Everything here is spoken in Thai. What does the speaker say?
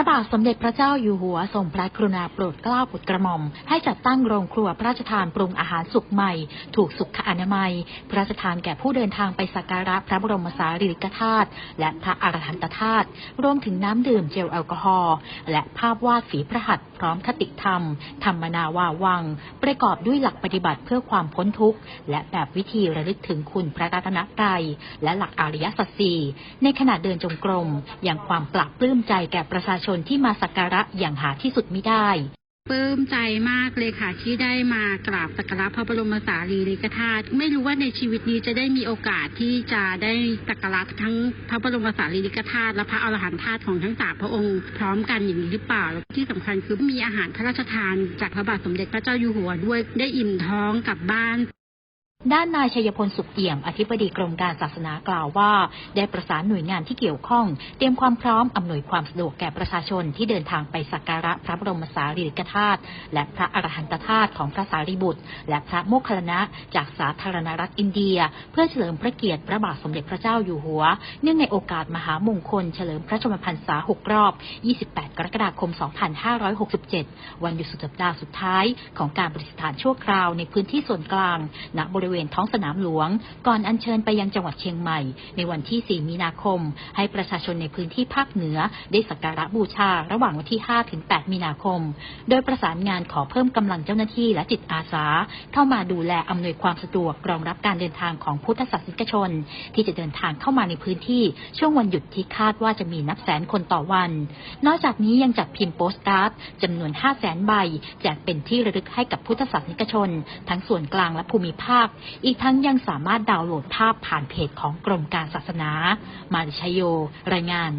ระบาทสมเด็จพระเจ้าอยู่หัวทรงพระกรุณาโปรดเกล้าโปรดกระหม่อม ให้จัดตั้งโรงครัวพระราชทานปรุงอาหารสุกใหม่ ถูกสุขอนามัย พระราชทานแก่ผู้เดินทางไปสักการะพระบรมสารีริกธาตุและพระอรหันตธาตุรวมถึงน้ำดื่มเจลแอลกอฮอล์และภาพวาดฝีพระหัตถ์ พร้อมคติธรรม ธรรมนาวาวัง ประกอบด้วยหลักปฏิบัติเพื่อความพ้นทุกข์ และแบบวิธีระลึกถึงคุณพระรัตนตรัยและหลักอริยสัจสี่ในขณะเดินจงกรมอย่างความปลับปลื้มใจแก่ประชาชนที่มาสักการะอย่างหาที่สุดไม่ได้ ปลื้มใจมากเลยค่ะ ที่ได้มากราบสักการะพระบรมสารีริกธาตุไม่รู้ว่าในชีวิตนี้จะได้มีโอกาสที่จะได้สักการะทั้งพระบรมสารีริกธาตุและพระอรหันตธาตุของทั้งสามพระองค์พร้อมกันอย่างนี้หรือเปล่าแล้วที่สำคัญคือมีอาหารพระราชทานจากพระบาทสมเด็จพระเจ้าอยู่หัวด้วยได้อิ่มท้องกลับบ้าน ด้านนายชัยพลสุขเอี่ยม อธิบดีกรมการศาสนากล่าวว่า ได้ประสานหน่วยงานที่เกี่ยวข้อง เตรียมความพร้อมอำนวยความสะดวกแก่ประชาชนที่เดินทางไปสักการะพระบรมสารีริกธาตุและพระอรหันตธาตุของพระสารีบุตร และพระโมคคัลลนะจากสาธารณรัฐอินเดีย เพื่อเฉลิมพระเกียรติพระบาทสมเด็จพระเจ้าอยู่หัว เนื่องในโอกาสมหามงคล เฉลิมพระชนมพรรษา 6 รอบ 28 กรกฎาคม 2567 วันหยุดสุดสัปดาห์สุดท้ายของการประดิษฐานชั่วคราวในพื้นที่ส่วนกลางณบริเวณท้องสนามหลวง ก่อนอัญเชิญไปยังจังหวัดเชียงใหม่ ในวันที่ 4 มีนาคม ให้ประชาชนในพื้นที่ภาคเหนือ ได้สักการะบูชา ระหว่างวันที่ 5 ถึง 8 มีนาคม โดยประสานงานขอเพิ่มกำลังเจ้าหน้าที่และจิตอาสา เข้ามาดูแลอำนวยความสะดวกรองรับการเดินทางของพุทธศาสนิกชน ที่จะเดินทางเข้ามาในพื้นที่ช่วงวันหยุดที่คาดว่าจะมีนับแสนคนต่อวัน นอกจากนี้ยังจัดพิมพ์โปสการ์ดจำนวน 5 0 0แสนใบแจกเป็นที่ระลึกให้กับพุทธศาสนิกชน ทั้งส่วนกลางและภูมิภาคอีกทั้งยังสามารถดาวน์โหลดภาพผ่านเพจของกรมการศาสนา มาริชโย รายงาน